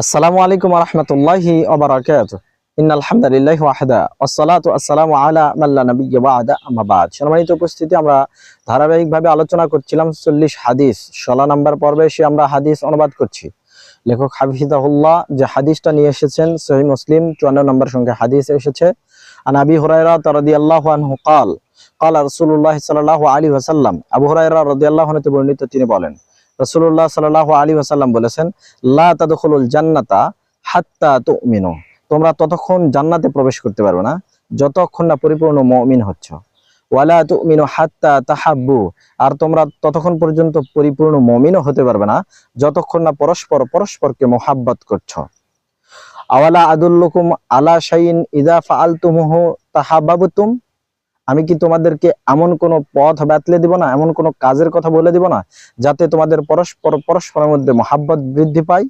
আসসালামু আলাইকুম রহমতুল্লাহি ওবরাকাত ওয়াহদা সম্মানিত উপস্থিতি, আমরা ধারাবাহিকভাবে আলোচনা করছিলাম চল্লিশ হাদিস। ষোলো নম্বর পর্বে সে আমরা হাদিস অনুবাদ করছি। লেখক হাফিজাহুল্লাহ যে হাদিসটা নিয়ে এসেছেন, সহি মুসলিম, চুয়ান্ন নম্বর সঙ্গে হাদিস এসেছে। আনাবি হুরাইরা তরদিয়াল্লাহ আনহু কাল কাল রসুল্লাহ সাল্লাহ আবু হুরাইরা বর্ণিত তিনি বলেন রাসূলুল্লাহ সাল্লাল্লাহু আলাইহি ওয়াসাল্লাম বলেছেন, লা জান্নাতা হাত্তা তুমিনু। তোমরা ততক্ষণ জান্নাতে প্রবেশ করতে পারবে না, যতক্ষণ না পরিপূর্ণ মমিন হচ্ছ। ওয়ালা তুমিনু হাত্তা তাহাব্বু। আর তোমরা ততক্ষণ পর্যন্ত পরিপূর্ণ মমিনও হতে পারবে না, যতক্ষণ না পরস্পর পরস্পরকে মোহাব্বত করছ। আওয়ালা আদুল্লুকুম আলা শাইন ইদা ফা ফাআলতুমুহু তাহাব্বাবতুম? আমি কি তোমাদেরকে এমন কোন পথ বাতলে দিব না, এমন কোন কাজের কথা বলে দিব না, যাতে তোমাদের পরস্পর, পরস্পরের মধ্যে মহাব্বত বৃদ্ধি পায়?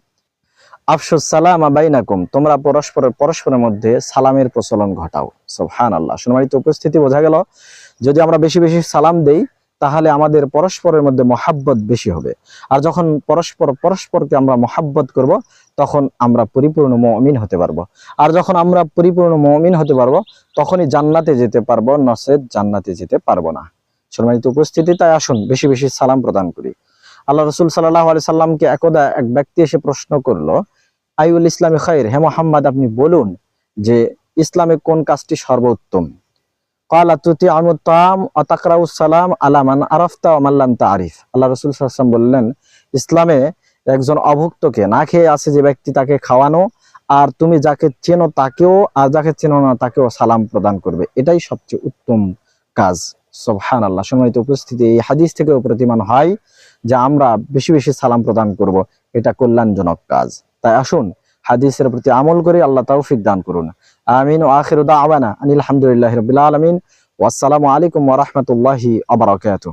আফসুস সালাম আবাইনাকুম, তোমরা পরস্পরের পরস্পরের মধ্যে সালামের প্রচলন ঘটাও। সুবহান আল্লাহ সম্মানিত উপস্থিতি বোঝা গেল। যদি আমরা বেশি বেশি সালাম দেই তাহলে আমাদের পরস্পরের মধ্যে মহাব্বত বেশি হবে। আর যখন পরস্পর, পরস্পরকে আমরা মহাব্বত করব, তখন আমরা পরিপূর্ণ মমিন হতে পারব। আর যখন আমরা পরিপূর্ণ মমিন হতে পারব, তখনই জান্নাতে যেতে পারব নসেদ জান্নাতে যেতে পারব না। সম্মানিত উপস্থিতি, তাই আসুন, বেশি বেশি সালাম প্রদান করি। আল্লাহ রসুল সাল্লাহ আলি সাল্লামকে একদা এক ব্যক্তি এসে প্রশ্ন করল আইউল ইসলামী খাইর? হে মোহাম্মদ, আপনি বলুন যে, ইসলামে কোন কাজটি সর্বোত্তম? কালা তুতি আমুত্তাম অতাকরাউস সালাম আলামান আরফতা মাল্লাম তারিফ আল্লাহ রসুল সাল্লাম বললেন, ইসলামে একজন অভুক্তকে না খেয়ে আছে যে ব্যক্তি তাকে খাওয়ানো, আর তুমি যাকে চেনো তাকেও, আর যাকে চেনো না তাকেও সালাম প্রদান করবে। এটাই সবচেয়ে উত্তম কাজ। সোবহান আল্লাহ সম্মানিত উপস্থিতি, এই হাদিস থেকে প্রতিমান হয় যে আমরা বেশি বেশি সালাম প্রদান করব। এটা কল্যাণজনক কাজ। তাই আসুন হাদিসের প্রতি আমল করে আল্লাহ তৌফিক দান করুন। আমিন ও আখির দাওয়ানা আনিল হামদুলিল্লাহ রবিল আলমিন। ওয়াসসালামু আলাইকুম ওরহমতুল্লাহি আবরকাত